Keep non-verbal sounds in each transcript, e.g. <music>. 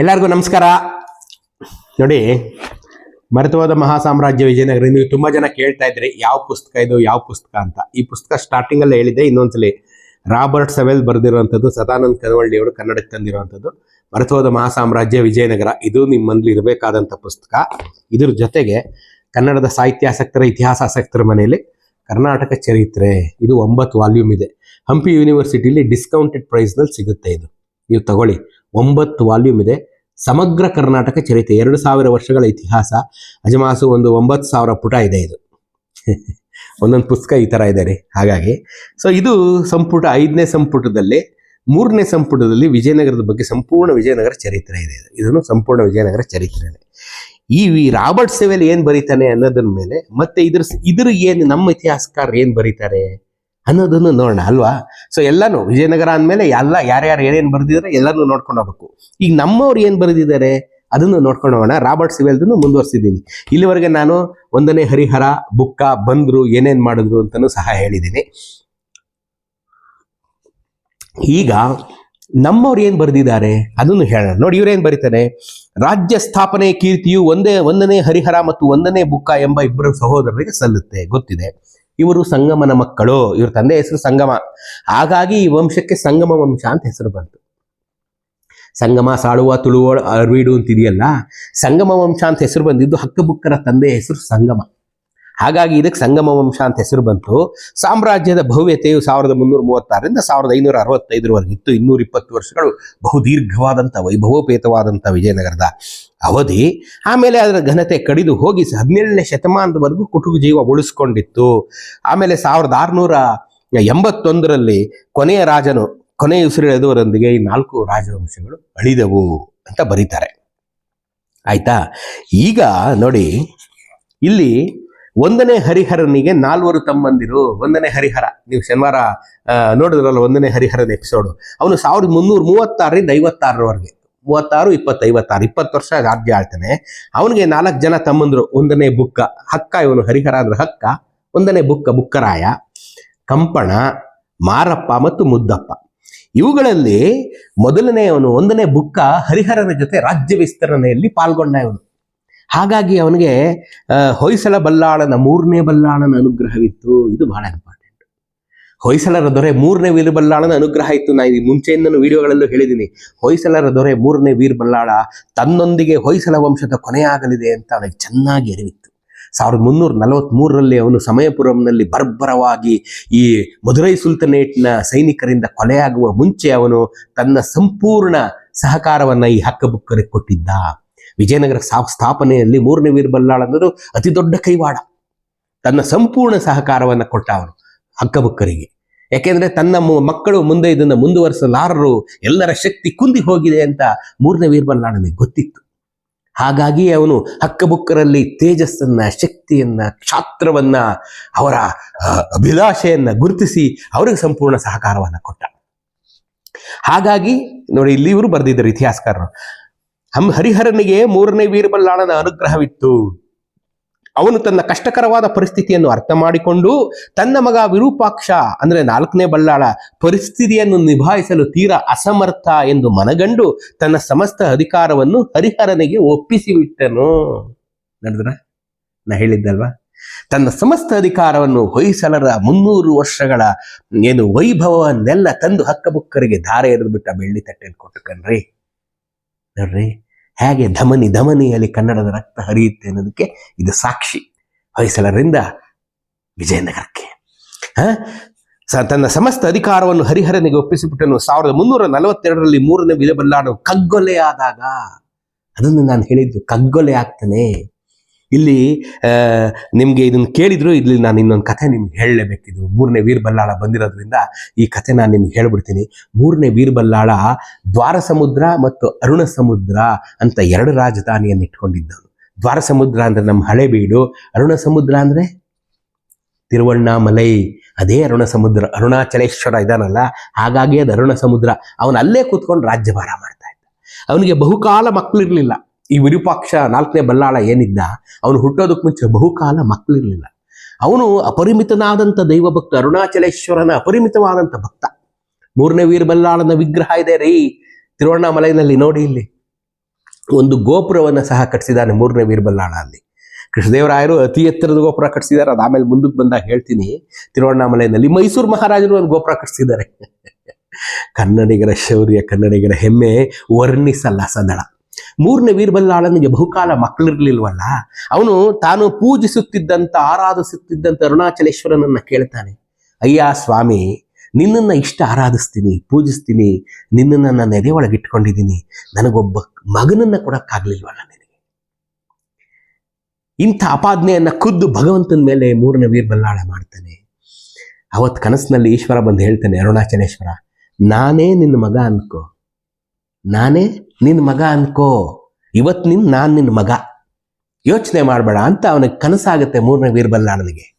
ಎಲ್ಲರಿಗೂ ನಮಸ್ಕಾರ. ನೋಡಿ ಮರೆತುವಾದ ಮಹಾಸಾಮ್ರಾಜ್ಯ ವಿಜಯನಗರ ನೀವು ತುಂಬಾ ಜನ ಕೇಳ್ತಾ ಇದ್ರಿ ಯಾವ ಪುಸ್ತಕ ಇದು, ಯಾವ ಪುಸ್ತಕ ಅಂತ. ಈ ಪುಸ್ತಕ ಸ್ಟಾರ್ಟಿಂಗ್ ಅಲ್ಲೇ ಹೇಳಿದೆ ಇನ್ನೊಂದ್ಸಲಿ ರಾಬರ್ಟ್ ಸವೆಲ್ ಬರೆದಿರುವಂಥದ್ದು, ಸದಾನಂದ ಕನವಳ್ಳಿ ಅವರು ಕನ್ನಡಕ್ಕೆ ತಂದಿರುವಂಥದ್ದು. ಮಹಾ ಮಹಾಸಾಮ್ರಾಜ್ಯ ವಿಜಯನಗರ, ಇದು ನಿಮ್ಮಲ್ಲಿ ಇರಬೇಕಾದಂಥ ಪುಸ್ತಕ. ಇದ್ರ ಜೊತೆಗೆ ಕನ್ನಡದ ಸಾಹಿತ್ಯಾಸಕ್ತರ, ಇತಿಹಾಸಾಸಕ್ತರ ಮನೆಯಲ್ಲಿ ಕರ್ನಾಟಕ ಚರಿತ್ರೆ, ಇದು ಒಂಬತ್ತು ವಾಲ್ಯೂಮ್ ಇದೆ. ಹಂಪಿ ಯೂನಿವರ್ಸಿಟಿಲಿ ಡಿಸ್ಕೌಂಟೆಡ್ ಪ್ರೈಸ್ನಲ್ಲಿ ಸಿಗುತ್ತೆ ಇದು. ನೀವು ತಗೊಳ್ಳಿ. ಒಂಬತ್ತು ವಾಲ್ಯೂಮ್ ಇದೆ. ಸಮಗ್ರ ಕರ್ನಾಟಕ ಚರಿತ್ರೆ ಎರಡು ಸಾವಿರ ವರ್ಷಗಳ ಇತಿಹಾಸ. ಅಜಮಾಸು ಒಂದು ಒಂಬತ್ತು ಸಾವಿರ ಪುಟ ಇದೆ ಇದು. <laughs> ಒಂದೊಂದು ಪುಸ್ತಕ ಈ ಥರ ಇದೆ ರೀ ಹಾಗಾಗಿ. ಸೊ ಇದು ಸಂಪುಟ ಐದನೇ ಸಂಪುಟದಲ್ಲಿ ಮೂರನೇ ಸಂಪುಟದಲ್ಲಿ ವಿಜಯನಗರದ ಬಗ್ಗೆ ಸಂಪೂರ್ಣ ವಿಜಯನಗರ ಚರಿತ್ರೆ ಇದೆ. ಇದು. ಇದನ್ನು ಸಂಪೂರ್ಣ ವಿಜಯನಗರ ಚರಿತ್ರೆ ಈ ಈ ರಾಬರ್ಟ್ ಸೆವೆಲ್ ಏನು ಬರೀತಾನೆ ಅನ್ನೋದ್ರ ಮೇಲೆ ಮತ್ತೆ ಇದ್ರ ಇದ್ರ ಏನು ನಮ್ಮ ಇತಿಹಾಸಕಾರ ಏನು ಬರೀತಾರೆ? ಅನ್ನೋದನ್ನು ನೋಡೋಣ, ಅಲ್ವಾ? ಸೊ ಎಲ್ಲಾನು, ವಿಜಯನಗರ ಅಂದಮೇಲೆ ಎಲ್ಲ, ಯಾರ್ಯಾರು ಏನೇನು ಬರೆದಿದ್ದಾರೆ ಎಲ್ಲಾನು ನೋಡ್ಕೊಂಡು ಹೋಗ್ಬೇಕು. ಈಗ ನಮ್ಮವ್ರು ಏನು ಬರೆದಿದ್ದಾರೆ ಅದನ್ನು ನೋಡ್ಕೊಂಡು ಹೋಗೋಣ. ರಾಬರ್ಟ್ ಸಿವೆಲ್ದನ್ನು ಮುಂದುವರಿಸಿದ್ದೀನಿ. ಇಲ್ಲಿವರೆಗೆ ನಾನು ಒಂದನೇ ಹರಿಹರ, ಬುಕ್ಕ, ಬಂದ್ರು ಏನೇನು ಮಾಡಿದ್ರು ಅಂತಲೂ ಸಹ ಹೇಳಿದ್ದೀನಿ. ಈಗ ನಮ್ಮವ್ರು ಏನು ಬರೆದಿದ್ದಾರೆ ಅದನ್ನು ಹೇಳೋಣ. ನೋಡಿ ಇವರೇನು ಬರೀತಾರೆ? ರಾಜ್ಯ ಸ್ಥಾಪನೆ ಕೀರ್ತಿಯು ಒಂದೇ, ಒಂದನೇ ಹರಿಹರ ಮತ್ತು ಒಂದನೇ ಬುಕ್ಕ ಎಂಬ ಇಬ್ಬರು ಸಹೋದರರಿಗೆ ಸಲ್ಲುತ್ತೆ. ಗೊತ್ತಿದೆ. ಇವರು ಸಂಗಮನ ಮಕ್ಕಳು, ಇವ್ರ ತಂದೆ ಹೆಸರು ಸಂಗಮ. ಹಾಗಾಗಿ ಈ ವಂಶಕ್ಕೆ ಸಂಗಮ ವಂಶ ಅಂತ ಹೆಸರು ಬಂತು. ಸಂಗಮ, ಸಾಳುವ, ತುಳುವ, ಅರ್ವೀಡು ಅಂತಿದೆಯಲ್ಲ, ಸಂಗಮ ವಂಶ ಅಂತ ಹೆಸರು ಬಂದಿದ್ದು ಹಕ್ಕಬುಕ್ಕರ ತಂದೆ ಹೆಸರು ಸಂಗಮ. ಹಾಗಾಗಿ ಇದಕ್ಕೆ ಸಂಗಮ ವಂಶ ಅಂತ ಹೆಸರು ಬಂತು. ಸಾಮ್ರಾಜ್ಯದ ಭವ್ಯತೆಯು ಸಾವಿರದ ಮುನ್ನೂರ ಮೂವತ್ತಾರರಿಂದ ಸಾವಿರದ ಐನೂರ ಅರವತ್ತೈದರವರೆಗೆ ಇತ್ತು. ಇನ್ನೂರ ಇಪ್ಪತ್ತು ವರ್ಷಗಳು ಬಹುದೀರ್ಘವಾದಂಥ ವೈಭವೋಪೇತವಾದಂಥ ವಿಜಯನಗರದ ಅವಧಿ. ಆಮೇಲೆ ಅದರ ಘನತೆ ಕಡಿದು ಹೋಗಿ ಹದಿನೇಳನೇ ಶತಮಾನದವರೆಗೂ ಕುಟುಂಬ ಜೀವ ಉಳಿಸ್ಕೊಂಡಿತ್ತು. ಆಮೇಲೆ ಸಾವಿರದ ಆರುನೂರ ಎಂಬತ್ತೊಂದರಲ್ಲಿ ಕೊನೆಯ ರಾಜನು, ಕೊನೆಯ ಉಸಿರೆಳೆದವರೊಂದಿಗೆ ಈ ನಾಲ್ಕು ರಾಜವಂಶಗಳು ಅಳಿದವು ಅಂತ ಬರೀತಾರೆ. ಆಯ್ತಾ? ಈಗ ನೋಡಿ, ಇಲ್ಲಿ ಒಂದನೇ ಹರಿಹರನಿಗೆ ನಾಲ್ವರು ತಮ್ಮಂದಿರು. ಒಂದನೇ ಹರಿಹರ. ನೀವು ಶನಿವಾರ ನೋಡಿದ್ರಲ್ಲ ಒಂದನೇ ಹರಿಹರನ ಎಪಿಸೋಡು ಅವನು ಸಾವಿರದ ಮುನ್ನೂರ ಮೂವತ್ತಾರರಿಂದ ಐವತ್ತಾರರವರೆಗೆ. ಮೂವತ್ತಾರು ಇಪ್ಪತ್ತು ಐವತ್ತಾರು ಇಪ್ಪತ್ತು ವರ್ಷ ರಾಜ್ಯ ಆಳ್ತಾನೆ. ಅವನಿಗೆ ನಾಲ್ಕು ಜನ ತಮ್ಮಂದಿರು. ಒಂದನೇ ಬುಕ್ಕ. ಹಕ್ಕ ಇವನು, ಹರಿಹರ ಅಂದ್ರೆ ಹಕ್ಕ. ಒಂದನೇ ಬುಕ್ಕ ಬುಕ್ಕರಾಯ, ಕಂಪಣ, ಮಾರಪ್ಪ ಮತ್ತು ಮುದ್ದಪ್ಪ. ಇವುಗಳಲ್ಲಿ ಮೊದಲನೇ ಅವನು ಒಂದನೇ ಬುಕ್ಕ ಹರಿಹರನ ಜೊತೆ ರಾಜ್ಯ ವಿಸ್ತರಣೆಯಲ್ಲಿ ಪಾಲ್ಗೊಂಡ ಇವನು. ಹಾಗಾಗಿ ಅವನಿಗೆ ಹೊಯ್ಸಳ ಬಲ್ಲಾಳನ ಮೂರನೇ ಬಲ್ಲಾಳನ ಅನುಗ್ರಹವಿತ್ತು. ಇದು ಬಹಳ ಇಂಪಾರ್ಟೆಂಟ್ ಹೊಯ್ಸಳರ ದೊರೆ ಮೂರನೇ ವೀರ ಬಲ್ಲಾಳನ ಅನುಗ್ರಹ ಇತ್ತು. ನಾನು ಮುಂಚೆಯಿಂದನೂ ವಿಡಿಯೋಗಳಲ್ಲೂ ಹೇಳಿದ್ದೀನಿ ಹೊಯ್ಸಳರ ದೊರೆ ಮೂರನೇ ವೀರ ಬಲ್ಲಾಳ ತನ್ನೊಂದಿಗೆ ಹೊಯ್ಸಳ ವಂಶದ ಕೊನೆಯಾಗಲಿದೆ ಅಂತ ಅವನಿಗೆ ಚೆನ್ನಾಗಿ ಅರಿವಿತ್ತು. ಸಾವಿರದ ಮುನ್ನೂರ ನಲವತ್ಮೂರರಲ್ಲಿ ಅವನು ಸಮಯಪುರಂನಲ್ಲಿ ಬರ್ಬರವಾಗಿ ಈ ಮಧುರೈ ಸುಲ್ತನೇಟ್ನ ಸೈನಿಕರಿಂದ ಕೊಲೆಯಾಗುವ ಮುಂಚೆ ಅವನು ತನ್ನ ಸಂಪೂರ್ಣ ಸಹಕಾರವನ್ನು ಈ ಹಕ್ಕಬುಕ್ಕರಿಗೆ ಕೊಟ್ಟಿದ್ದ. ವಿಜಯನಗರ ಸ್ಥಾಪನೆಯಲ್ಲಿ ಮೂರನೇ ವೀರಬಲ್ಲಾಳ್ ಅನ್ನೋದು ಅತಿ ದೊಡ್ಡ ಕೈವಾಡ. ತನ್ನ ಸಂಪೂರ್ಣ ಸಹಕಾರವನ್ನು ಕೊಟ್ಟ ಅವನು ಹಕ್ಕಬುಕ್ಕರಿಗೆ ಯಾಕೆಂದ್ರೆ ತನ್ನ ಮಕ್ಕಳು ಮುಂದೆ ಇದನ್ನು ಮುಂದುವರಿಸಲಾರರು, ಎಲ್ಲರ ಶಕ್ತಿ ಕುಂದಿ ಹೋಗಿದೆ ಅಂತ ಮೂರನೇ ವೀರಬಲ್ಲಾಳನಿಗೆ ಗೊತ್ತಿತ್ತು. ಹಾಗಾಗಿ ಅವನು ಹಕ್ಕಬುಕ್ಕರಲ್ಲಿ ತೇಜಸ್ಸನ್ನ, ಶಕ್ತಿಯನ್ನ, ಕ್ಷಾತ್ರವನ್ನ, ಅವರ ಅಭಿಲಾಷೆಯನ್ನ ಗುರುತಿಸಿ ಅವರಿಗೆ ಸಂಪೂರ್ಣ ಸಹಕಾರವನ್ನ ಕೊಟ್ಟ. ಹಾಗಾಗಿ ನೋಡಿ ಇಲ್ಲಿ ಇವರು ಬರೆದಿದ್ದರು ಇತಿಹಾಸಕಾರರು. ಹಂ ಹರಿಹರನಿಗೆ ಮೂರನೇ ವೀರಬಲ್ಲಾಳನ ಅನುಗ್ರಹವಿತ್ತು. ಅವನು ತನ್ನ ಕಷ್ಟಕರವಾದ ಪರಿಸ್ಥಿತಿಯನ್ನು ಅರ್ಥ ಮಾಡಿಕೊಂಡು ತನ್ನ ಮಗ ವಿರೂಪಾಕ್ಷ, ಅಂದ್ರೆ ನಾಲ್ಕನೇ ಬಲ್ಲಾಳ, ಪರಿಸ್ಥಿತಿಯನ್ನು ನಿಭಾಯಿಸಲು ತೀರಾ ಅಸಮರ್ಥ ಎಂದು ಮನಗಂಡು ತನ್ನ ಸಮಸ್ತ ಅಧಿಕಾರವನ್ನು ಹರಿಹರನಿಗೆ ಒಪ್ಪಿಸಿಬಿಟ್ಟನು. ನಡೆದ್ರ, ನಾ ಹೇಳಿದ್ದಲ್ವಾ? ತನ್ನ ಸಮಸ್ತ ಅಧಿಕಾರವನ್ನು ಹೊಯ್ಸಲರ ಮುನ್ನೂರು ವರ್ಷಗಳ, ಏನು ವೈಭವವನ್ನೆಲ್ಲ ತಂದು ಹಕ್ಕಬುಕ್ಕರಿಗೆ ಧಾರೆ ಎರೆದು ಬಿಟ್ಟ ಬೆಳ್ಳಿ ತಟ್ಟೆಯಲ್ಲಿ ಕೊಟ್ಟು ಕಣ್ರಿ ನೋಡ್ರಿ? ಹೇಗೆ ಧಮನಿ, ಧಮನಿಯಲ್ಲಿ ಕನ್ನಡದ ರಕ್ತ ಹರಿಯುತ್ತೆ ಅನ್ನೋದಕ್ಕೆ ಇದು ಸಾಕ್ಷಿ ಹೊಯ್ಸಳರಿಂದ ವಿಜಯನಗರಕ್ಕೆ? ಸ- ತನ್ನ ಸಮಸ್ತ ಅಧಿಕಾರವನ್ನು ಹರಿಹರನಿಗೆ ಒಪ್ಪಿಸಿಬಿಟ್ಟನು. ಸಾವಿರದ ಮುನ್ನೂರ ನಲವತ್ತೆರಡರಲ್ಲಿ ಮೂರನೇ ಕಗ್ಗೊಲೆ ಕಗ್ಗೊಲೆಯಾದಾಗ ಅದನ್ನು ನಾನು ಹೇಳಿದ್ದು ಕಗ್ಗೊಲೆ ಆಗ್ತಾನೆ. ಇಲ್ಲಿ ನಿಮಗೆ ಇದನ್ನು ಕೇಳಿದ್ರು, ಇಲ್ಲಿ ನಾನು ಇನ್ನೊಂದು ಕಥೆ ನಿಮ್ಗೆ ಹೇಳಲೇಬೇಕಿದು ಮೂರನೇ ವೀರಬಲ್ಲಾಳ ಬಂದಿರೋದ್ರಿಂದ ಈ ಕಥೆ ನಾನು ನಿಮ್ಗೆ ಹೇಳ್ಬಿಡ್ತೀನಿ. ಮೂರನೇ ವೀರಬಲ್ಲಾಳ ದ್ವಾರ ಸಮುದ್ರ ಮತ್ತು ಅರುಣ ಸಮುದ್ರ ಅಂತ ಎರಡು ರಾಜಧಾನಿಯನ್ನು ಇಟ್ಕೊಂಡಿದ್ದವನು. ದ್ವಾರ ಸಮುದ್ರ ಅಂದ್ರೆ ನಮ್ಮ ಹಳೆಬೀಡು ಅರುಣ ಸಮುದ್ರ ಅಂದ್ರೆ? ತಿರುವಣ್ಣಾಮಲೈ. ಅದೇ ಅರುಣ ಸಮುದ್ರ ಅರುಣಾಚಲೇಶ್ವರ ಇದಾನಲ್ಲ, ಹಾಗಾಗಿ ಅದು ಅರುಣ ಸಮುದ್ರ ಅವನು ಅಲ್ಲೇ ಕೂತ್ಕೊಂಡು ರಾಜ್ಯಭಾರ ಮಾಡ್ತಾ ಇದ್ದ. ಅವನಿಗೆ ಬಹುಕಾಲ ಮಕ್ಕಳಿರ್ಲಿಲ್ಲ ಈ ವಿರೂಪಾಕ್ಷ ನಾಲ್ಕನೇ ಬಲ್ಲಾಳ ಏನಿದ್ದ, ಅವನು ಹುಟ್ಟೋದಕ್ಕೆ ಮುಂಚೆ ಬಹುಕಾಲ ಮಕ್ಕಳಿರಲಿಲ್ಲ. ಅವನು ಅಪರಿಮಿತನಾದಂಥ ದೈವ ಭಕ್ತ ಅರುಣಾಚಲೇಶ್ವರನ ಅಪರಿಮಿತವಾದಂಥ ಭಕ್ತ. ಮೂರನೇ ವೀರಬಲ್ಲಾಳನ ವಿಗ್ರಹ ಇದೆ ರೀ, ತಿರುವಣ್ಣಾಮಲೈನಲ್ಲಿ ನೋಡಿ ಇಲ್ಲಿ. ಒಂದು ಗೋಪುರವನ್ನು ಸಹ ಕಟ್ಟಿಸಿದ್ದಾನೆ ಮೂರನೇ ವೀರಬಲ್ಲಾಳ ಅಲ್ಲಿ. ಕೃಷ್ಣದೇವರಾಯರು ಅತಿ ಎತ್ತರದ ಗೋಪುರ ಕಟ್ಟಿಸಿದ್ದಾರೆ ಅದು ಆಮೇಲೆ ಮುಂದಕ್ಕೆ ಬಂದಾಗ ಹೇಳ್ತೀನಿ, ತಿರುವಣ್ಣಾಮಲೈನಲ್ಲಿ ಮೈಸೂರು ಮಹಾರಾಜರು ಒಂದು ಗೋಪುರ ಕಟ್ಟಿಸಿದ್ದಾರೆ ಕನ್ನಡಿಗರ ಶೌರ್ಯ, ಕನ್ನಡಿಗರ ಹೆಮ್ಮೆ ವರ್ಣಿಸಲ್ಲ ಸದಳ ಮೂರನೇ ವೀರಬಲ್ಲಾಳನಿಗೆ ಬಹುಕಾಲ ಮಕ್ಕಳಿರ್ಲಿಲ್ವಲ್ಲ? ಅವನು ತಾನು ಪೂಜಿಸುತ್ತಿದ್ದಂಥ ಆರಾಧಿಸುತ್ತಿದ್ದಂಥ ಅರುಣಾಚಲೇಶ್ವರನನ್ನ ಕೇಳ್ತಾನೆ. ಅಯ್ಯ ಸ್ವಾಮಿ, ನಿನ್ನನ್ನು ಇಷ್ಟ ಆರಾಧಿಸ್ತೀನಿ, ಪೂಜಿಸ್ತೀನಿ, ನಿನ್ನನ್ನು ನನ್ನ ಎದೆ ಒಳಗೆ ಇಟ್ಕೊಂಡಿದ್ದೀನಿ ನನಗೊಬ್ಬ ಮಗನನ್ನ ಕೊಡೋಕ್ಕಾಗಲಿಲ್ವಲ್ಲ ನಿನಗೆ? ಇಂಥ ಅಪಾದನೆಯನ್ನ ಖುದ್ದು ಭಗವಂತನ ಮೇಲೆ ಮೂರನೇ ವೀರಬಲ್ಲಾಳ ಮಾಡ್ತಾನೆ. ಅವತ್ತು ಕನಸಿನಲ್ಲಿ ಈಶ್ವರ ಬಂದು ಹೇಳ್ತಾನೆ, ಅರುಣಾಚಲೇಶ್ವರ, ನಾನೇ ನಿನ್ನ ಮಗ ಅನ್ಕೋ. ನಾನೇ ನಿನ್ನ ಮಗ ಅನ್ಕೋ. ಇವತ್ತು ನಿನ್, ನಾನು ನಿನ್ನ ಮಗ. ಯೋಚನೆ ಮಾಡಬೇಡ ಅಂತ ಅವನಿಗೆ ಕನಸಾಗುತ್ತೆ ಮೂರನೇ ವೀರಬಲ್ಲಾಳನಿಗೆ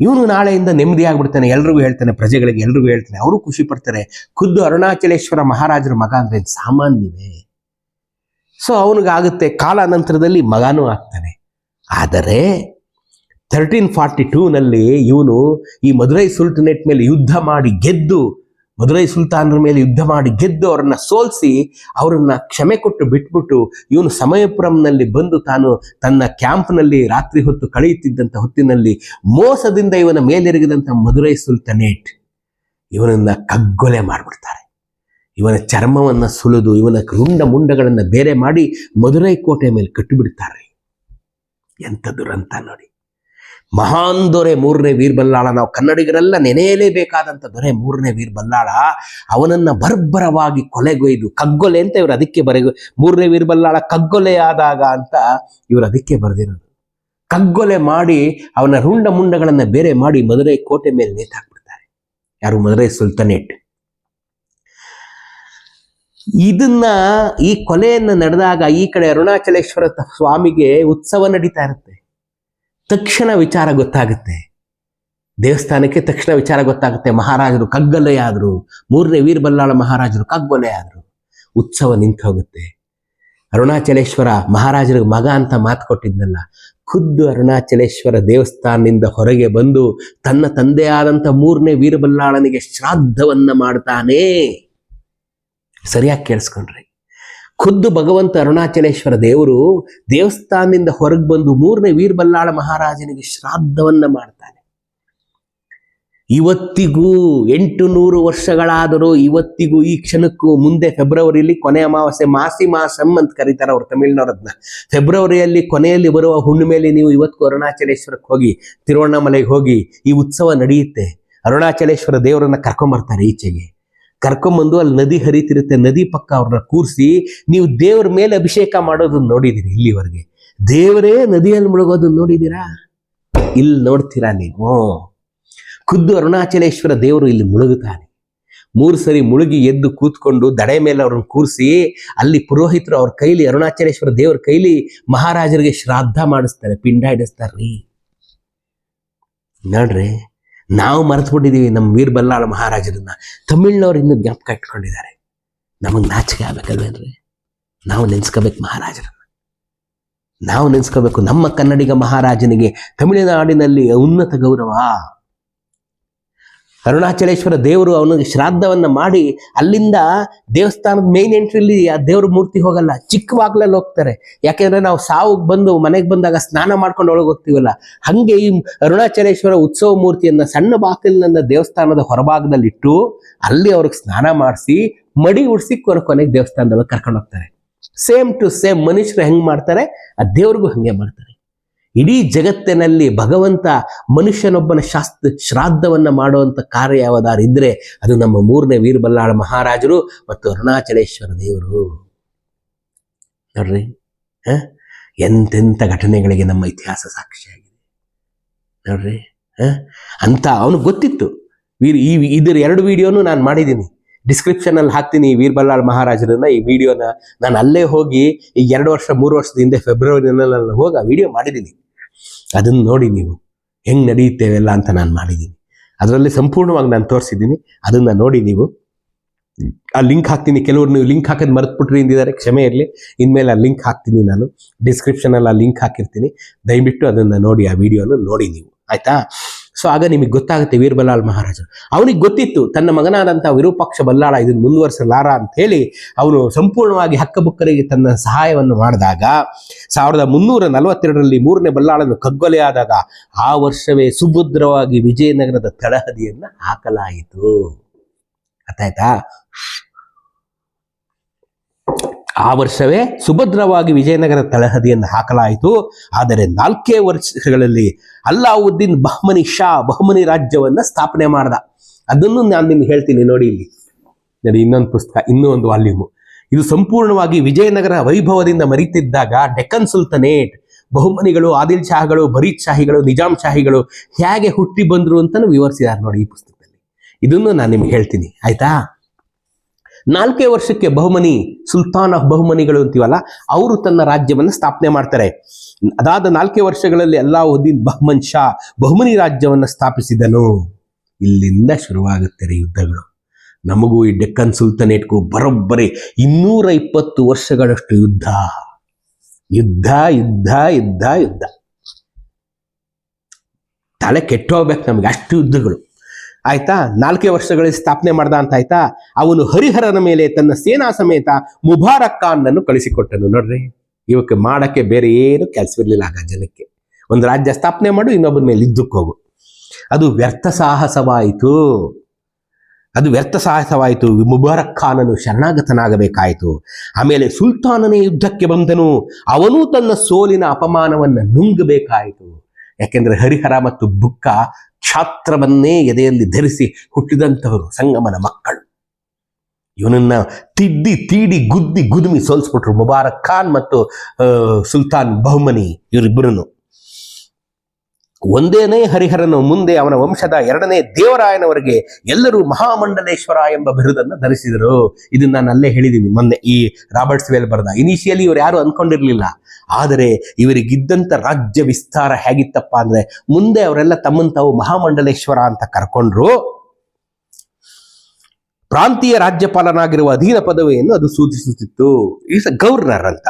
ಇವನು ನಾಳೆಯಿಂದ ನೆಮ್ಮದಿ ಆಗ್ಬಿಡ್ತಾನೆ, ಎಲ್ರಿಗೂ ಹೇಳ್ತಾನೆ, ಪ್ರಜೆಗಳಿಗೆ ಎಲ್ರಿಗೂ ಹೇಳ್ತಾನೆ. ಅವರು ಖುಷಿ ಪಡ್ತಾರೆ. ಖುದ್ದು ಅರುಣಾಚಲೇಶ್ವರ ಮಹಾರಾಜರ ಮಗ ಅಂದ್ರೆ ಸಾಮಾನ್ಯವೇ. ಸೊ ಅವನಿಗಾಗುತ್ತೆ ಕಾಲಾನಂತರದಲ್ಲಿ ಮಗನೂ ಆಗ್ತಾನೆ. ಆದರೆ ತರ್ಟೀನ್ ಫಾರ್ಟಿ ಟೂನಲ್ಲಿ ಇವನು ಈ ಮಧುರೈ ಸುಲ್ಟನೇಟ್ ಮೇಲೆ ಯುದ್ಧ ಮಾಡಿ ಗೆದ್ದು ಮದುರೈ ಸುಲ್ತಾನರ ಮೇಲೆ ಯುದ್ಧ ಮಾಡಿ ಗೆದ್ದು ಅವರನ್ನ ಸೋಲಿಸಿ ಅವರನ್ನ ಕ್ಷಮೆ ಕೊಟ್ಟು ಬಿಟ್ಬಿಟ್ಟು ಇವನು ಸಮಯಪುರಂನಲ್ಲಿ ಬಂದು ತಾನು ತನ್ನ ಕ್ಯಾಂಪ್ನಲ್ಲಿ ರಾತ್ರಿ ಹೊತ್ತು ಕಳೆಯುತ್ತಿದ್ದಂಥ ಹೊತ್ತಿನಲ್ಲಿ ಮೋಸದಿಂದ ಇವನ ಮೇಲೆರಗಿದಂಥ ಮದುರೈ ಸುಲ್ತಾನೇಟ್ ಇವನನ್ನ ಕಗ್ಗೊಲೆ ಮಾಡಿಬಿಡ್ತಾರೆ. ಇವನ ಚರ್ಮವನ್ನು ಸುಲಿದು ಇವನ ರುಂಡ ಮುಂಡಗಳನ್ನು ಬೇರೆ ಮಾಡಿ ಮದುರೈ ಕೋಟೆ ಮೇಲೆ ಕಟ್ಟಿಬಿಡ್ತಾರೆ. ಎಂಥ ದುರಂತ ನೋಡಿ. ಮಹಾನ್ ದೊರೆ ಮೂರನೇ ವೀರ್ಬಲ್ಲಾಳ. ನಾವು ಕನ್ನಡಿಗರೆಲ್ಲ ನೆನೆಯಲೇಬೇಕಾದಂಥ ದೊರೆ ಮೂರನೇ ವೀರಬಲ್ಲಾಳ. ಅವನನ್ನ ಬರ್ಬರವಾಗಿ ಕೊಲೆಗೊಯ್ದು, ಕಗ್ಗೊಲೆ ಅಂತ ಇವರು ಅದಕ್ಕೆ ಬರೆ ಮೂರನೇ ವೀರಬಲ್ಲಾಳ ಕಗ್ಗೊಲೆ ಆದಾಗ ಅಂತ ಇವರು ಅದಕ್ಕೆ ಬರೆದಿರೋದು. ಕಗ್ಗೊಲೆ ಮಾಡಿ ಅವನ ರುಂಡ ಮುಂಡಗಳನ್ನು ಬೇರೆ ಮಾಡಿ ಮದುರೈ ಕೋಟೆ ಮೇಲೆ ನೇತಾಕ್ಬಿಡ್ತಾರೆ. ಯಾರು ಮದುರೈ ಸುಲ್ತಾನೇಟ್? ಇದನ್ನ ಈ ಕೊಲೆಯನ್ನು ನಡೆದಾಗ ಈ ಕಡೆ ಅರುಣಾಚಲೇಶ್ವರ ಸ್ವಾಮಿಗೆ ಉತ್ಸವ ನಡೀತಾ ಇರುತ್ತೆ. ತಕ್ಷಣ ವಿಚಾರ ಗೊತ್ತಾಗುತ್ತೆ. ದೇವಸ್ಥಾನಕ್ಕೆ ತಕ್ಷಣ ವಿಚಾರ ಗೊತ್ತಾಗುತ್ತೆ. ಮಹಾರಾಜರು ಕಗ್ಗಲೆ ಆದ್ರು. ಮೂರನೇ ವೀರಬಲ್ಲಾಳ ಮಹಾರಾಜರು ಕಗ್ಗೊಲೆ ಆದ್ರು. ಉತ್ಸವ ನಿಂತು ಹೋಗುತ್ತೆ ಅರುಣಾಚಲೇಶ್ವರ ಮಹಾರಾಜರಿಗೆ ಮಗ ಅಂತ ಮಾತು ಕೊಟ್ಟಿದ್ನಲ್ಲ. ಖುದ್ದು ಅರುಣಾಚಲೇಶ್ವರ ದೇವಸ್ಥಾನದಿಂದ ಹೊರಗೆ ಬಂದು ತನ್ನ ತಂದೆಯಾದಂಥ ಮೂರನೇ ವೀರಬಲ್ಲಾಳನಿಗೆ ಶ್ರಾದ್ದವನ್ನ ಮಾಡ್ತಾನೆ. ಸರಿಯಾಗಿ ಕೇಳಿಸ್ಕೊಂಡ್ರಿ. ಖುದ್ದು ಭಗವಂತ ಅರುಣಾಚಲೇಶ್ವರ ದೇವರು ದೇವಸ್ಥಾನದಿಂದ ಹೊರಗೆ ಬಂದು ಮೂರನೇ ವೀರಬಲ್ಲಾಳ ಮಹಾರಾಜನಿಗೆ ಶ್ರಾದ್ದವನ್ನ ಮಾಡ್ತಾನೆ. ಇವತ್ತಿಗೂ ಎಂಟು ನೂರು ವರ್ಷಗಳಾದರೂ ಇವತ್ತಿಗೂ ಈ ಕ್ಷಣಕ್ಕೂ ಮುಂದೆ ಫೆಬ್ರವರಿಯಲ್ಲಿ ಕೊನೆ ಅಮಾವಾಸ್ಯೆ ಮಾಸಿ ಮಾಸಂ ಅಂತ ಕರೀತಾರೆ ಅವ್ರು ತಮಿಳ್ನವರದ್ನ. ಫೆಬ್ರವರಿಯಲ್ಲಿ ಕೊನೆಯಲ್ಲಿ ಬರುವ ಹುಣ್ಣಿಮೆಯಲ್ಲಿ ನೀವು ಇವತ್ತು ಅರುಣಾಚಲೇಶ್ವರಕ್ಕೆ ಹೋಗಿ, ತಿರುವಣ್ಣಾಮಲೆಗೆ ಹೋಗಿ ಈ ಉತ್ಸವ ನಡೆಯುತ್ತೆ. ಅರುಣಾಚಲೇಶ್ವರ ದೇವರನ್ನ ಕರ್ಕೊಂಬರ್ತಾರೆ ಈಚೆಗೆ. ಕರ್ಕೊಂಬಂದು ಅಲ್ಲಿ ನದಿ ಹರಿತಿರುತ್ತೆ, ನದಿ ಪಕ್ಕ ಅವ್ರನ್ನ ಕೂರಿಸಿ ನೀವು ದೇವ್ರ ಮೇಲೆ ಅಭಿಷೇಕ ಮಾಡೋದನ್ನ ನೋಡಿದಿರಿ ಇಲ್ಲಿವರೆಗೆ. ದೇವರೇ ನದಿಯಲ್ಲಿ ಮುಳುಗೋದನ್ನ ನೋಡಿದಿರಾ? ಇಲ್ಲಿ ನೋಡ್ತೀರಾ ನೀವು? ಖುದ್ದು ಅರುಣಾಚಲೇಶ್ವರ ದೇವರು ಇಲ್ಲಿ ಮುಳುಗುತ್ತಾನೆ. ಮೂರು ಸರಿ ಮುಳುಗಿ ಎದ್ದು ಕೂತ್ಕೊಂಡು ದಡೆ ಮೇಲೆ ಅವ್ರನ್ನ ಕೂರಿಸಿ ಅಲ್ಲಿ ಪುರೋಹಿತರು ಅವ್ರ ಕೈಲಿ, ಅರುಣಾಚಲೇಶ್ವರ ದೇವರ ಕೈಲಿ ಮಹಾರಾಜರಿಗೆ ಶ್ರಾದ್ದ ಮಾಡಿಸ್ತಾರೆ, ಪಿಂಡ ಇಡಿಸ್ತಾರ್ರಿ ನೋಡ್ರಿ ನಾವು ಮರೆತುಬಿಟ್ಟಿದ್ದೀವಿ ನಮ್ಮ ವೀರಬಲ್ಲಾಳ ಮಹಾರಾಜರನ್ನ. ತಮಿಳ್ನವ್ರು ಇನ್ನೂ ಜ್ಞಾಪಕ ಇಟ್ಕೊಂಡಿದ್ದಾರೆ. ನಮಗೆ ನಾಚಿಕೆ ಆಗ್ಬೇಕಲ್ವೇನ್ರಿ ನಾವು ನೆನ್ಸ್ಕೋಬೇಕು ಮಹಾರಾಜರನ್ನ. ನಾವು ನೆನ್ಸ್ಕೋಬೇಕು ನಮ್ಮ ಕನ್ನಡಿಗ ಮಹಾರಾಜನಿಗೆ ತಮಿಳುನಾಡಿನಲ್ಲಿ ಉನ್ನತ ಗೌರವ. ಅರುಣಾಚಲೇಶ್ವರ ದೇವರು ಅವನಿಗೆ ಶ್ರಾದ್ದವನ್ನು ಮಾಡಿ ಅಲ್ಲಿಂದ ದೇವಸ್ಥಾನದ ಮೇನ್ ಎಂಟ್ರಿಲಿ ಆ ದೇವ್ರ ಮೂರ್ತಿ ಹೋಗಲ್ಲ. ಚಿಕ್ಕ ಬಾಗ್ಲಲ್ಲಿ ಹೋಗ್ತಾರೆ. ಯಾಕೆಂದ್ರೆ ನಾವು ಸಾವುಗೆ ಬಂದು ಮನೆಗೆ ಬಂದಾಗ ಸ್ನಾನ ಮಾಡ್ಕೊಂಡು ಒಳಗೆ ಹೋಗ್ತೀವಲ್ಲ. ಹಂಗೆ ಈ ಅರುಣಾಚಲೇಶ್ವರ ಉತ್ಸವ ಮೂರ್ತಿಯನ್ನು ಸಣ್ಣ ಬಾಗಿಲಿನಿಂದ ದೇವಸ್ಥಾನದ ಹೊರಭಾಗದಲ್ಲಿಟ್ಟು ಅಲ್ಲಿ ಅವ್ರಿಗೆ ಸ್ನಾನ ಮಾಡಿಸಿ ಮಡಿ ಉಡಿಸಿ ಕೊನೆ ಕೊನೆಗೆ ದೇವಸ್ಥಾನದೊಳಗೆ ಕರ್ಕೊಂಡು ಹೋಗ್ತಾರೆ. ಸೇಮ್ ಟು ಸೇಮ್ ಮನುಷ್ಯರು ಹೆಂಗೆ ಮಾಡ್ತಾರೆ? ಆ ದೇವ್ರಿಗೂ ಹಂಗೆ ಮಾಡ್ತಾರೆ. ಇಡೀ ಜಗತ್ತಿನಲ್ಲಿ ಭಗವಂತ ಮನುಷ್ಯನೊಬ್ಬನ ಶಾಸ್ತ್ರ ಶ್ರಾದ್ದವನ್ನ ಮಾಡುವಂತ ಕಾರ್ಯ ಯಾವ್ದಾರು ಇದ್ರೆ ಅದು ನಮ್ಮ ಮೂರನೇ ವೀರಬಲ್ಲಾಳ ಮಹಾರಾಜರು ಮತ್ತು ಅರುಣಾಚಲೇಶ್ವರ ದೇವರು. ನೋಡ್ರಿ, ಹ? ಎಂತೆಂಥ ಘಟನೆಗಳಿಗೆ ನಮ್ಮ ಇತಿಹಾಸ ಸಾಕ್ಷಿಯಾಗಿದೆ. ನೋಡ್ರಿ, ಹ? ಅಂತ ಅವನು ಗೊತ್ತಿತ್ತು. ವೀರ್ ಈ, ಇದರ ಎರಡು ವಿಡಿಯೋನು ನಾನು ಮಾಡಿದ್ದೀನಿ. ಡಿಸ್ಕ್ರಿಪ್ಷನ್ ಅಲ್ಲಿ ಹಾಕ್ತೀನಿ ಈ ವೀರಬಲ್ಲಾಳ್ ಮಹಾರಾಜರನ್ನ. ಈ ವಿಡಿಯೋನ ನಾನು ಅಲ್ಲೇ ಹೋಗಿ ಈ ಎರಡು ವರ್ಷ, ಮೂರು ವರ್ಷದ ಹಿಂದೆ ಫೆಬ್ರವರಿನಲ್ಲಿ ನಾನು ಹೋಗಿ ಆ ವಿಡಿಯೋ ಮಾಡಿದ್ದೀನಿ. ಅದನ್ನ ನೋಡಿ ನೀವು. ಹೆಂಗ್ ನಡೆಯುತ್ತೇವೆಲ್ಲ ಅಂತ ನಾನು ಮಾಡಿದ್ದೀನಿ. ಅದರಲ್ಲಿ ಸಂಪೂರ್ಣವಾಗಿ ನಾನು ತೋರಿಸಿದ್ದೀನಿ. ಅದನ್ನ ನೋಡಿ ನೀವು. ಆ ಲಿಂಕ್ ಹಾಕ್ತೀನಿ. ಕೆಲವರು ನೀವು ಲಿಂಕ್ ಹಾಕೋದು ಮರೆತುಬಿಟ್ರಿ ಎಂದಿದ್ದಾರೆ ಕ್ಷಮೆ ಇರಲಿ. ಇನ್ಮೇಲೆ ಆ ಲಿಂಕ್ ಹಾಕ್ತೀನಿ ನಾನು. ಡಿಸ್ಕ್ರಿಪ್ಷನಲ್ಲಿ ಆ ಲಿಂಕ್ ಹಾಕಿರ್ತೀನಿ. ದಯವಿಟ್ಟು ಅದನ್ನು ನೋಡಿ ಆ ವಿಡಿಯೋನ ನೋಡಿ ನೀವು. ಆಯ್ತಾ? ಸೊ ಆಗ ನಿಮಗೆ ಗೊತ್ತಾಗುತ್ತೆ ವೀರಬಲ್ಲಾಳ್ ಮಹಾರಾಜರು. ಅವನಿಗೆ ಗೊತ್ತಿತ್ತು, ತನ್ನ ಮಗನಾದಂಥ ವಿರೂಪಾಕ್ಷ ಬಲ್ಲಾಳ ಇದನ್ನು ಮುಂದುವರಿಸಲಾರ ಅಂತ ಹೇಳಿ ಅವನು ಸಂಪೂರ್ಣವಾಗಿ ಹಕ್ಕಬುಕ್ಕರಿಗೆ ತನ್ನ ಸಹಾಯವನ್ನು ಮಾಡಿದಾಗ ಸಾವಿರದ ಮುನ್ನೂರ ನಲವತ್ತೆರಡರಲ್ಲಿ ಮೂರನೇ ಬಲ್ಲಾಳನ್ನು ಕಗ್ಗೊಲೆಯಾದಾಗ ಆ ವರ್ಷವೇ ಸುಭದ್ರವಾಗಿ ವಿಜಯನಗರದ ತಳಹದಿಯನ್ನು ಹಾಕಲಾಯಿತು. ಅರ್ಥಾಯ್ತಾ? ಆ ವರ್ಷವೇ ಸುಭದ್ರವಾಗಿ ವಿಜಯನಗರ ತಳಹದಿಯನ್ನು ಹಾಕಲಾಯಿತು. ಆದರೆ ನಾಲ್ಕೇ ವರ್ಷಗಳಲ್ಲಿ ಅಲ್ಲಾವುದ್ದೀನ್ ಬಹಮನಿ ಶಾ ಬಹಮನಿ ರಾಜ್ಯವನ್ನ ಸ್ಥಾಪನೆ ಮಾಡ್ದ. ಅದನ್ನು ನಾನು ನಿಮ್ಗೆ ಹೇಳ್ತೀನಿ ನೋಡಿ ಇಲ್ಲಿ. ನೋಡಿ ಇನ್ನೊಂದು ಪುಸ್ತಕ, ಇನ್ನೂ ಒಂದು ವಾಲ್ಯೂಮು. ಇದು ಸಂಪೂರ್ಣವಾಗಿ ವಿಜಯನಗರ ವೈಭವದಿಂದ ಮರಿತಿದ್ದಾಗ ಡೆಕ್ಕನ್ ಸುಲ್ತನೇಟ್, ಬಹುಮನಿಗಳು, ಆದಿಲ್ ಶಾಹಗಳು ಬರೀದ್ ಶಾಹಿಗಳು ನಿಜಾಮ್ ಶಾಹಿಗಳು ಹೇಗೆ ಹುಟ್ಟಿ ಬಂದ್ರು ಅಂತಲೂ ವಿವರಿಸಿದ್ದಾರೆ ನೋಡಿ ಈ ಪುಸ್ತಕದಲ್ಲಿ. ಇದನ್ನು ನಾನು ನಿಮ್ಗೆ ಹೇಳ್ತೀನಿ. ಆಯ್ತಾ? ನಾಲ್ಕೇ ವರ್ಷಕ್ಕೆ ಬಹುಮನಿ, ಸುಲ್ತಾನ್ ಆಫ್ ಬಹುಮನಿಗಳು ಅಂತೀವಲ್ಲ, ಅವರು ತನ್ನ ರಾಜ್ಯವನ್ನು ಸ್ಥಾಪನೆ ಮಾಡ್ತಾರೆ. ಅದಾದ ನಾಲ್ಕೇ ವರ್ಷಗಳಲ್ಲಿ ಅಲ್ಲಾವುದ್ದೀನ್ ಬಹಮನ್ ಶಾ ಬಹುಮನಿ ರಾಜ್ಯವನ್ನು ಸ್ಥಾಪಿಸಿದನು. ಇಲ್ಲಿಂದ ಶುರುವಾಗುತ್ತೆ ರೀ ಯುದ್ಧಗಳು. ನಮಗೂ ಈ ಡೆಕ್ಕನ್ ಸುಲ್ತಾನೇಟ್ಗೂ ಬರೋಬ್ಬರಿ ಇನ್ನೂರ ಇಪ್ಪತ್ತು ವರ್ಷಗಳಷ್ಟು ಯುದ್ಧ. ಯುದ್ಧ ಯುದ್ಧ ಯುದ್ಧ ಯುದ್ಧ. ತಲೆ ಕೆಟ್ಟೋಗ್ಬೇಕು ನಮಗೆ ಅಷ್ಟು ಯುದ್ಧಗಳು. ಆಯ್ತಾ? ನಾಲ್ಕೇ ವರ್ಷಗಳಲ್ಲಿ ಸ್ಥಾಪನೆ ಮಾಡ್ದ ಅಂತ ಆಯ್ತಾ? ಅವನು ಹರಿಹರನ ಮೇಲೆ ತನ್ನ ಸೇನಾ ಸಮೇತ ಮುಬಾರಕ್ ಖಾನ್ನನ್ನು ಕಳಿಸಿಕೊಟ್ಟನು. ನೋಡ್ರಿ, ಇವಕ್ಕೆ ಮಾಡಕ್ಕೆ ಬೇರೆ ಏನು ಕೆಲಸವಿರ್ಲಿಲ್ಲ ಆಗ ಜನಕ್ಕೆ. ಒಂದು ರಾಜ್ಯ ಸ್ಥಾಪನೆ ಮಾಡು ಇನ್ನೊಬ್ಬರ ಮೇಲೆ ಹೋಗು. ಅದು ವ್ಯರ್ಥ ಸಾಹಸವಾಯಿತು. ಅದು ವ್ಯರ್ಥ ಸಾಹಸವಾಯಿತು. ಮುಬಾರಕ್ ಖಾನನು ಶರಣಾಗತನಾಗಬೇಕಾಯಿತು. ಆಮೇಲೆ ಸುಲ್ತಾನನೇ ಯುದ್ಧಕ್ಕೆ ಬಂದನು. ಅವನು ತನ್ನ ಸೋಲಿನ ಅಪಮಾನವನ್ನು ನುಂಗಬೇಕಾಯಿತು. ಯಾಕೆಂದ್ರೆ ಹರಿಹರ ಮತ್ತು ಬುಕ್ಕ ಛಾತ್ರವನ್ನೇ ಎದೆಯಲ್ಲಿ ಧರಿಸಿ ಹುಟ್ಟಿದಂಥವರು ಸಂಗಮನ ಮಕ್ಕಳು. ಇವನನ್ನ ತಿದ್ದಿ, ತೀಡಿ, ಗುದ್ದಿ, ಗುದುಮಿ ಸೋಲ್ಸ್ಬಿಟ್ರು ಮುಬಾರಕ್ ಖಾನ್ ಮತ್ತು ಸುಲ್ತಾನ್ ಬಹುಮನಿ ಇವರಿಬ್ಬರನ್ನು ಒಂದೇನೇ ಹರಿಹರನು ಮುಂದೆ ಅವನ ವಂಶದ ಎರಡನೇ ದೇವರಾಯನವರಿಗೆ ಎಲ್ಲರೂ ಮಹಾಮಂಡಲೇಶ್ವರ ಎಂಬ ಬಿರುದನ್ನು ಧರಿಸಿದರು. ಇದನ್ನ ನಾನು ಅಲ್ಲೇ ಹೇಳಿದ್ದೀನಿ ಮೊನ್ನೆ ಈ ರಾಬರ್ಟ್ಸ್ ವೇಲ್ ಬರೆದ ಇನಿಷಿಯಲಿ ಇವರು ಯಾರು ಅನ್ಕೊಂಡಿರ್ಲಿಲ್ಲ. ಆದರೆ ಇವರಿಗಿದ್ದಂಥ ರಾಜ್ಯ ವಿಸ್ತಾರ ಹೇಗಿತ್ತಪ್ಪ ಅಂದ್ರೆ ಮುಂದೆ ಅವರೆಲ್ಲ ತಮ್ಮನ್ನು ತಾವು ಮಹಾಮಂಡಲೇಶ್ವರ ಅಂತ ಕರ್ಕೊಂಡ್ರು. ಪ್ರಾಂತೀಯ ರಾಜ್ಯಪಾಲನಾಗಿರುವ ಅಧೀನ ಪದವಿಯನ್ನು ಅದು ಸೂಚಿಸುತ್ತಿತ್ತು. ಈಸ್ ಅ ಗವರ್ನರ್ ಅಂತ.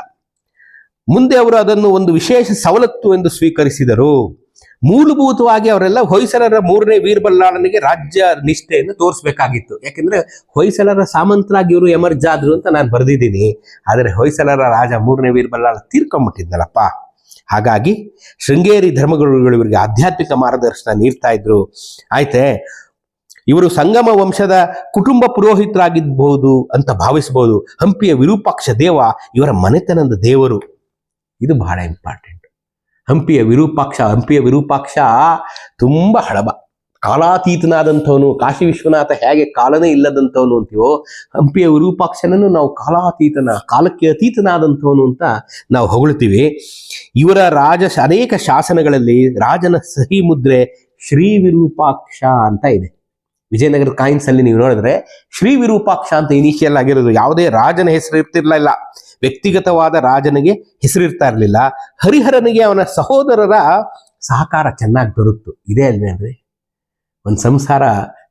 ಮುಂದೆ ಅವರು ಅದನ್ನು ಒಂದು ವಿಶೇಷ ಸವಲತ್ತು ಎಂದು ಸ್ವೀಕರಿಸಿದರು. ಮೂಲಭೂತವಾಗಿ ಅವರೆಲ್ಲ ಹೊಯ್ಸಳರ ಮೂರನೇ ವೀರಬಲ್ಲಾಳನಿಗೆ ರಾಜ್ಯ ನಿಷ್ಠೆಯನ್ನು ತೋರಿಸಬೇಕಾಗಿತ್ತು. ಯಾಕೆಂದ್ರೆ ಹೊಯ್ಸಳರ ಸಾಮಂತರಾಗಿ ಇವರು ಎಮರ್ಜ್ ಆದ್ರು ಅಂತ ನಾನು ಬರೆದಿದ್ದೀನಿ. ಆದರೆ ಹೊಯ್ಸಳರ ರಾಜ ಮೂರನೇ ವೀರಬಲ್ಲಾಳ ತೀರ್ಕೊಂಬಿಟ್ಟಿದ್ನಲ್ಲಪ್ಪ ಹಾಗಾಗಿ ಶೃಂಗೇರಿ ಧರ್ಮಗುರುಗಳು ಇವರಿಗೆ ಆಧ್ಯಾತ್ಮಿಕ ಮಾರ್ಗದರ್ಶನ ನೀಡ್ತಾ ಇದ್ರು. ಆಯ್ತೆ, ಇವರು ಸಂಗಮ ವಂಶದ ಕುಟುಂಬ ಪುರೋಹಿತರಾಗಿರ್ಬಹುದು ಅಂತ ಭಾವಿಸಬಹುದು ಹಂಪಿಯ ವಿರೂಪಾಕ್ಷ ದೇವ ಇವರ ಮನೆತನದ ದೇವರು. ಇದು ಬಹಳ ಇಂಪಾರ್ಟೆಂಟ್ ಹಂಪಿಯ ವಿರೂಪಾಕ್ಷ ಹಂಪಿಯ ವಿರೂಪಾಕ್ಷ ತುಂಬ ಹಳಬ. ಕಾಲಾತೀತನಾದಂಥವನು, ಕಾಶಿ ವಿಶ್ವನಾಥ ಹೇಗೆ ಕಾಲನೇ ಇಲ್ಲದಂಥವನು ಅಂತೀವೋ, ಹಂಪಿಯ ವಿರೂಪಾಕ್ಷನನ್ನು ನಾವು ಕಾಲಾತೀತನ, ಕಾಲಕ್ಕೆ ಅತೀತನಾದಂಥವನು ಅಂತ ನಾವು ಹೊಗಳ್ತೀವಿ. ಇವರ ರಾಜ ಅನೇಕ ಶಾಸನಗಳಲ್ಲಿ ರಾಜನ ಸಹಿ ಮುದ್ರೆ ಶ್ರೀ ವಿರೂಪಾಕ್ಷ ಅಂತ ಇದೆ. ವಿಜಯನಗರ ಕಾಯಿನ್ಸ್ ಅಲ್ಲಿ ನೀವು ನೋಡಿದ್ರೆ ಶ್ರೀ ವಿರೂಪಾಕ್ಷ ಅಂತ ಇನಿಷಿಯಲ್ ಆಗಿರೋದು, ಯಾವುದೇ ರಾಜನ ಹೆಸರು ಇರ್ತಿರ್ಲಿಲ್ಲ. ವ್ಯಕ್ತಿಗತವಾದ ರಾಜನಿಗೆ ಹೆಸರಿರ್ತಾ ಇರಲಿಲ್ಲ. ಹರಿಹರನಿಗೆ ಅವನ ಸಹೋದರರ ಸಹಕಾರ ಚೆನ್ನಾಗಿ ದೊರಕ್ತು ಇದೇ ಅಲ್ವೇನ್ರಿ ಒಂದು ಸಂಸಾರ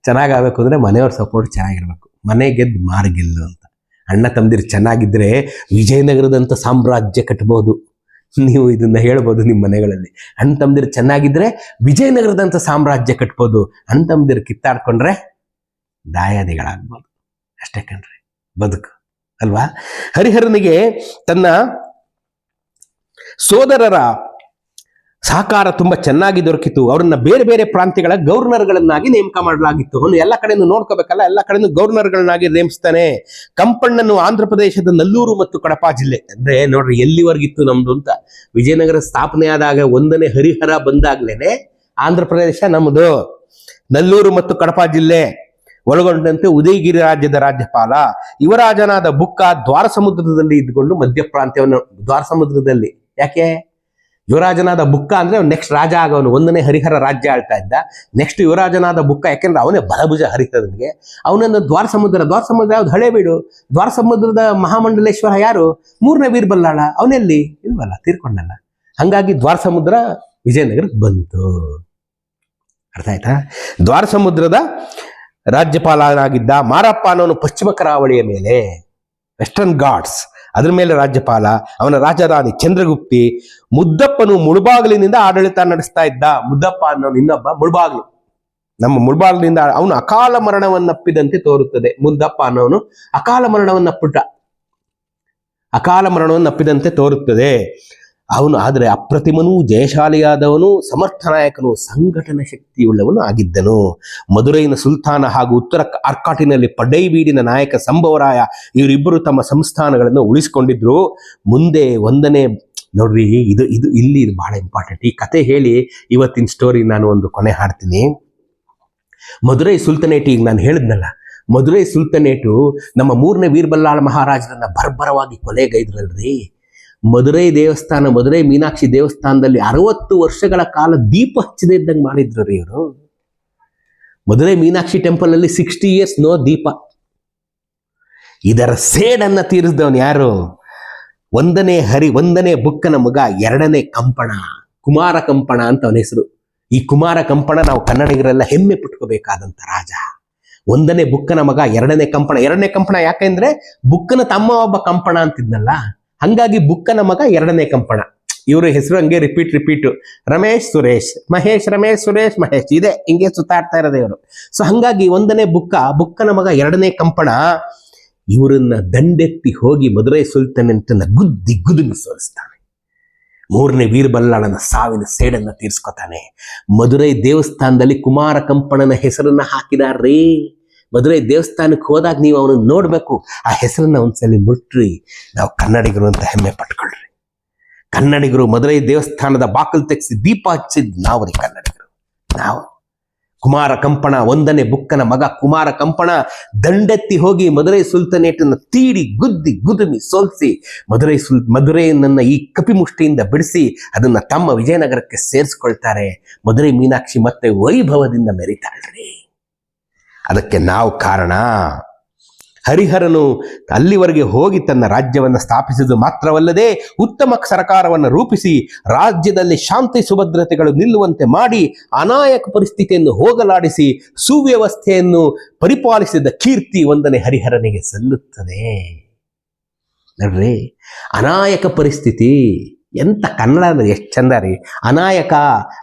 ಚೆನ್ನಾಗಾಗಬೇಕು ಅಂದರೆ ಮನೆಯವ್ರ ಸಪೋರ್ಟ್ ಚೆನ್ನಾಗಿರ್ಬೇಕು. ಮನೆ ಗೆದ್ದು ಮಾರ್ಗಿಲ್ಲು ಅಂತ. ಅಣ್ಣ ತಮ್ಮದಿರು ಚೆನ್ನಾಗಿದ್ರೆ ವಿಜಯನಗರದಂಥ ಸಾಮ್ರಾಜ್ಯ ಕಟ್ಬೋದು. ನೀವು ಇದನ್ನ ಹೇಳ್ಬೋದು ನಿಮ್ಮ ಮನೆಗಳಲ್ಲಿ. ಅಣ್ಣ ತಮ್ಮದಿರು ಚೆನ್ನಾಗಿದ್ರೆ ವಿಜಯನಗರದಂಥ ಸಾಮ್ರಾಜ್ಯ ಕಟ್ಬೋದು. ಅಣ್ಣ ತಮ್ಮದಿರು ಕಿತ್ತಾಡ್ಕೊಂಡ್ರೆ ದಾಯಾದಿಗಳಾಗ್ಬೋದು. ಅಷ್ಟೇ ಕಣ್ರಿ. ಬದುಕು. ಅಲ್ವಾ? ಹರಿಹರನಿಗೆ ತನ್ನ ಸೋದರರ ಸಹಕಾರ ತುಂಬಾ ಚೆನ್ನಾಗಿ ದೊರಕಿತು. ಅವರನ್ನ ಬೇರೆ ಬೇರೆ ಪ್ರಾಂತ್ಯಗಳ ಗವರ್ನರ್ಗಳನ್ನಾಗಿ ನೇಮಕ ಮಾಡಲಾಗಿತ್ತು. ಅವನು ಎಲ್ಲ ಕಡೆನೂ ನೋಡ್ಕೋಬೇಕಲ್ಲ, ಎಲ್ಲ ಕಡೆನೂ ಗವರ್ನರ್ಗಳನ್ನಾಗಿ ನೇಮಿಸ್ತಾನೆ. ಕಂಪಣ್ಣನ್ನು ಆಂಧ್ರ ಪ್ರದೇಶದ ನಲ್ಲೂರು ಮತ್ತು ಕಡಪಾ ಜಿಲ್ಲೆ. ಅಂದ್ರೆ ನೋಡ್ರಿ ಎಲ್ಲಿವರೆಗಿತ್ತು ನಮ್ದು ಅಂತ. ವಿಜಯನಗರ ಸ್ಥಾಪನೆ ಆದಾಗ ಒಂದನೇ ಹರಿಹರ ಬಂದಾಗ್ಲೇನೆ ಆಂಧ್ರ ಪ್ರದೇಶ ನಮ್ಮದು ನಲ್ಲೂರು ಮತ್ತು ಕಡಪಾ ಜಿಲ್ಲೆ. ಒಳಗೊಂಡಂತೆ ಉದಯಗಿರಿ ರಾಜ್ಯದ ರಾಜ್ಯಪಾಲ, ಯುವರಾಜನಾದ ಬುಕ್ಕ ದ್ವಾರ ಸಮುದ್ರದಲ್ಲಿ ಇದ್ಕೊಂಡು ಮಧ್ಯ ಪ್ರಾಂತ್ಯವನ್ನು ದ್ವಾರ ಸಮುದ್ರದಲ್ಲಿ ಯಾಕೆ? ಯುವರಾಜನಾದ ಬುಕ್ಕ ಅಂದ್ರೆ ನೆಕ್ಸ್ಟ್ ರಾಜ ಆಗವನು ಒಂದನೇ ಹರಿಹರ ರಾಜ್ಯ ಆಳ್ತಾ ಇದ್ದ. ನೆಕ್ಸ್ಟ್ ಯುವರಾಜನಾದ ಬುಕ್ಕ, ಯಾಕೆಂದ್ರೆ ಅವನೇ ಬಲಭುಜ ಹರಿಹರನಿಗೆ. ಅವನನ್ನು ದ್ವಾರ ಸಮುದ್ರ ದ್ವಾರ ಸಮುದ್ರ ಯಾವ್ದು? ಹಳೇಬೀಡು ದ್ವಾರ ಸಮುದ್ರದ ಮಹಾಮಂಡಲೇಶ್ವರ ಯಾರು? ಮೂರನೇ ವೀರಬಲ್ಲಾಳ. ಅವನೆಲ್ಲಿ? ಇಲ್ವಲ್ಲ, ತೀರ್ಕೊಂಡಲ್ಲ. ಹಂಗಾಗಿ ದ್ವಾರ ಸಮುದ್ರ ವಿಜಯನಗರಕ್ಕೆ ಬಂತು. ಅರ್ಥ ಆಯ್ತಾ? ದ್ವಾರ ಸಮುದ್ರದ ರಾಜ್ಯಪಾಲನಾಗಿದ್ದ ಮಾರಪ್ಪ ಅನ್ನೋನು ಪಶ್ಚಿಮ ಕರಾವಳಿಯ ಮೇಲೆ ವೆಸ್ಟರ್ನ್ ಘಾಟ್ಸ್ ಅದರ ಮೇಲೆ ರಾಜ್ಯಪಾಲ, ಅವನ ರಾಜಧಾನಿ ಚಂದ್ರಗುಪ್ತಿ, ಮುದ್ದಪ್ಪನು ಮುಳುಬಾಗಿಲಿನಿಂದ ಆಡಳಿತ ನಡೆಸ್ತಾ ಇದ್ದ ಮುದ್ದಪ್ಪ ಅನ್ನೋನು ಇನ್ನೊಬ್ಬ ಮುಳುಬಾಗಿಲು. ನಮ್ಮ ಮುಳುಬಾಗಿಲಿನಿಂದ ಅವನು ಅಕಾಲ ಮರಣವನ್ನಪ್ಪಿದಂತೆ ತೋರುತ್ತದೆ. ಮುದ್ದಪ್ಪ ಅನ್ನೋನು ಅಕಾಲ ಮರಣವನ್ನಪ್ಪಿಟ್ಟ. ಅಕಾಲ ಮರಣವನ್ನಪ್ಪಿದಂತೆ ತೋರುತ್ತದೆ. ಅವನು ಆದರೆ ಅಪ್ರತಿಮನೂ ಜಯಶಾಲಿಯಾದವನು ಸಮರ್ಥ ನಾಯಕನು ಸಂಘಟನಾ ಶಕ್ತಿಯುಳ್ಳವನು ಆಗಿದ್ದನು. ಮಧುರೈನ ಸುಲ್ತಾನ ಹಾಗೂ ಉತ್ತರ ಆರ್ಕಾಟಿನಲ್ಲಿ ಪಡೈಬೀಡಿನ ನಾಯಕ ಸಂಭವರಾಯ ಇವರಿಬ್ಬರು ತಮ್ಮ ಸಂಸ್ಥಾನಗಳನ್ನು ಉಳಿಸಿಕೊಂಡಿದ್ರು. ಮುಂದೆ ಒಂದನೇ, ನೋಡ್ರಿ, ಇದು ಇದು, ಇಲ್ಲಿ ಇದು ಬಹಳ ಇಂಪಾರ್ಟೆಂಟ್ ಈ ಕತೆ ಹೇಳಿ ಇವತ್ತಿನ ಸ್ಟೋರಿ ನಾನು ಒಂದು ಕೊನೆ ಹಾಡ್ತೀನಿ. ಮಧುರೈ ಸುಲ್ತನೇಟ್, ಈಗ ನಾನು ಹೇಳಿದ್ನಲ್ಲ ಮಧುರೈ ಸುಲ್ತನೇಟು ನಮ್ಮ ಮೂರನೇ ವೀರಬಲ್ಲಾಳ ಮಹಾರಾಜರನ್ನ ಬರ್ಬರವಾಗಿ ಕೊಲೆಗೈದ್ರಲ್ರಿ ಮಧುರೈ ದೇವಸ್ಥಾನ ಮಧುರೈ ಮೀನಾಕ್ಷಿ ದೇವಸ್ಥಾನದಲ್ಲಿ ಅರವತ್ತು ವರ್ಷಗಳ ಕಾಲ ದೀಪ ಹಚ್ಚದೇ ಇದ್ದಂಗೆ ಮಾಡಿದ್ರು ರೀ ಇವರು. ಮಧುರೈ ಮೀನಾಕ್ಷಿ ಟೆಂಪಲ್ ಅಲ್ಲಿ ಸಿಕ್ಸ್ಟಿ ಇಯರ್ಸ್ ನೋ ದೀಪ. ಇದರ ಸೇಡನ್ನ ತೀರಿಸಿದವನು ಯಾರು? ಒಂದನೇ ಹರಿ, ಒಂದನೇ ಬುಕ್ಕನ ಮಗ, ಎರಡನೇ ಕಂಪಣ, ಕುಮಾರ ಕಂಪಣ ಅಂತ ಅವನ ಹೆಸರು. ಈ ಕುಮಾರ ಕಂಪಣ ನಾವು ಕನ್ನಡಿಗರೆಲ್ಲ ಹೆಮ್ಮೆ ಪಟ್ಕೋಬೇಕಾದಂತ ರಾಜ. ಒಂದನೇ ಬುಕ್ಕನ ಮಗ, ಎರಡನೇ ಕಂಪಣ. ಎರಡನೇ ಕಂಪಣ ಯಾಕೆಂದ್ರೆ ಬುಕ್ಕನ ತಮ್ಮ ಒಬ್ಬ ಕಂಪಣ ಅಂತಿದ್ನಲ್ಲ. ಹಂಗಾಗಿ ಬುಕ್ಕನ ಮಗ ಎರಡನೇ ಕಂಪಣ. ಇವರು ಹೆಸರು ಹಂಗೆ ರಿಪೀಟ್ ರಿಪೀಟ್ ರಮೇಶ್, ಸುರೇಶ್. ಮಹೇಶ್, ರಮೇಶ್, ಸುರೇಶ್, ಮಹೇಶ್. ಇದೆ, ಹಿಂಗೆ ಸುತ್ತಾಡ್ತಾ ಇರೋದು ಇವರು. ಸೊ ಹಂಗಾಗಿ ಒಂದನೇ ಬುಕ್ಕ, ಬುಕ್ಕನ ಮಗ ಎರಡನೇ ಕಂಪಣ. ಇವರನ್ನ ದಂಡೆತ್ತಿ ಹೋಗಿ ಮದುರೈ ಸುಲ್ತಾನಂತನ ಗುದ್ದಿ ಗುದುಗಿ ಸೋಲಿಸ್ತಾನೆ. ಮೂರನೇ ವೀರಬಲ್ಲಾಳನ ಸಾವಿನ ಸೇಡನ್ನ ತೀರ್ಸ್ಕೊತಾನೆ. ಮದುರೈ ದೇವಸ್ಥಾನದಲ್ಲಿ ಕುಮಾರ ಕಂಪಣನ ಹೆಸರನ್ನ ಹಾಕಿದಾರ್ರೀ. ಮಧುರೈ ದೇವಸ್ಥಾನಕ್ಕೆ ಹೋದಾಗ ನೀವು ಅವನನ್ನ ನೋಡಬೇಕು. ಆ ಹೆಸರನ್ನ ಒಂದ್ಸಲಿ ಮುಟ್ರಿ. ನಾವು ಕನ್ನಡಿಗರು ಅಂತ ಹೆಮ್ಮೆ ಪಟ್ಕೊಳ್ರಿ. ಕನ್ನಡಿಗರು ಮದುವೆ ದೇವಸ್ಥಾನದ ಬಾಕಲು ತೆಗೆಸಿ ದೀಪ ಹಚ್ಚಿದ್ ನಾವು ರೀ ಕನ್ನಡಿಗರು. ನಾವು. ಕುಮಾರ ಕಂಪಣ ಒಂದನೇ ಬುಕ್ಕನ ಮಗ ಕುಮಾರ ಕಂಪಣ ದಂಡೆತ್ತಿ ಹೋಗಿ ಮದುರೈ ಸುಲ್ತಾನೇಟನ್ನು ತೀಡಿ, ಗುದ್ದಿ, ಗುದುಮಿ ಸೋಲ್ಸಿ ಮದುರೈ ಸುಲ್ ಮದುರೈನನ್ನ ಈ ಕಪಿಮುಷ್ಟಿಯಿಂದ ಬಿಡಿಸಿ ಅದನ್ನ ತಮ್ಮ ವಿಜಯನಗರಕ್ಕೆ ಸೇರಿಸ್ಕೊಳ್ತಾರೆ. ಮದುರೈ ಮೀನಾಕ್ಷಿ ಮತ್ತೆ ವೈಭವದಿಂದ ಮೆರಿತಾಳ್ರಿ. ಅದಕ್ಕೆ ನಾವು ಕಾರಣ ಹರಿಹರನು ಅಲ್ಲಿವರೆಗೆ ಹೋಗಿ ತನ್ನ ರಾಜ್ಯವನ್ನು ಸ್ಥಾಪಿಸಿದ್ದು ಮಾತ್ರವಲ್ಲದೆ ಉತ್ತಮ ಸರ್ಕಾರವನ್ನು ರೂಪಿಸಿ ರಾಜ್ಯದಲ್ಲಿ ಶಾಂತಿ ಸುಭದ್ರತೆಗಳು ನಿಲ್ಲುವಂತೆ ಮಾಡಿ ಅನಾಯಕ ಪರಿಸ್ಥಿತಿಯನ್ನು ಹೋಗಲಾಡಿಸಿ ಸುವ್ಯವಸ್ಥೆಯನ್ನು ಪರಿಪಾಲಿಸಿದ ಕೀರ್ತಿ ಒಂದನೆ ಹರಿಹರನಿಗೆ ಸಲ್ಲುತ್ತದೆ. ನೋಡ್ರಿ, ಅನಾಯಕ ಪರಿಸ್ಥಿತಿ ಎಂತ ಕನ್ನಡ ಅಂದ್ರೆ ಎಷ್ಟು ಚಂದ ರೀ? ಅನಾಯಕ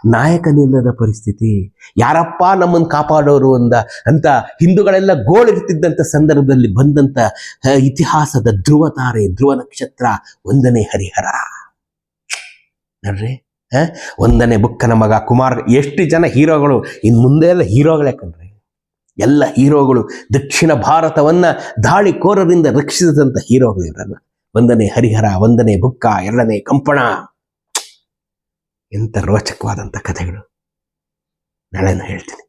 ನಾಯಕನಿಲ್ಲದ ಪರಿಸ್ಥಿತಿ. ಯಾರಪ್ಪ ನಮ್ಮನ್ನು ಕಾಪಾಡೋರು ಅಂದ ಅಂತ ಹಿಂದೂಗಳೆಲ್ಲ ಗೋಳಿರ್ತಿದ್ದಂಥ ಸಂದರ್ಭದಲ್ಲಿ ಬಂದಂತ ಆ, ಇತಿಹಾಸದ ಧ್ರುವ ತಾರೆ ಧ್ರುವ ನಕ್ಷತ್ರ ಒಂದನೇ ಹರಿಹರ. ನೋಡ್ರಿ ಒಂದನೇ ಬುಕ್ಕನ ಮಗ ಕುಮಾರ್ ಎಷ್ಟು ಜನ ಹೀರೋಗಳು ಇನ್ನು ಮುಂದೆ ಎಲ್ಲ ಹೀರೋಗಳೇ ಕಣ್ರಿ. ಎಲ್ಲ ಹೀರೋಗಳು ದಕ್ಷಿಣ ಭಾರತವನ್ನ ದಾಳಿಕೋರರಿಂದ ರಕ್ಷಿಸಿದಂಥ ಹೀರೋಗಳು ಇವರನ್ನ ಒಂದನೇ ಹರಿಹರ ಒಂದನೇ ಬುಕ್ಕ ಎರಡನೇ ಕಂಪಣ. ಎಂತ ರೋಚಕವಾದಂಥ ಕಥೆಗಳು. ನಾಳೆ ನಾನು ಹೇಳ್ತೀನಿ.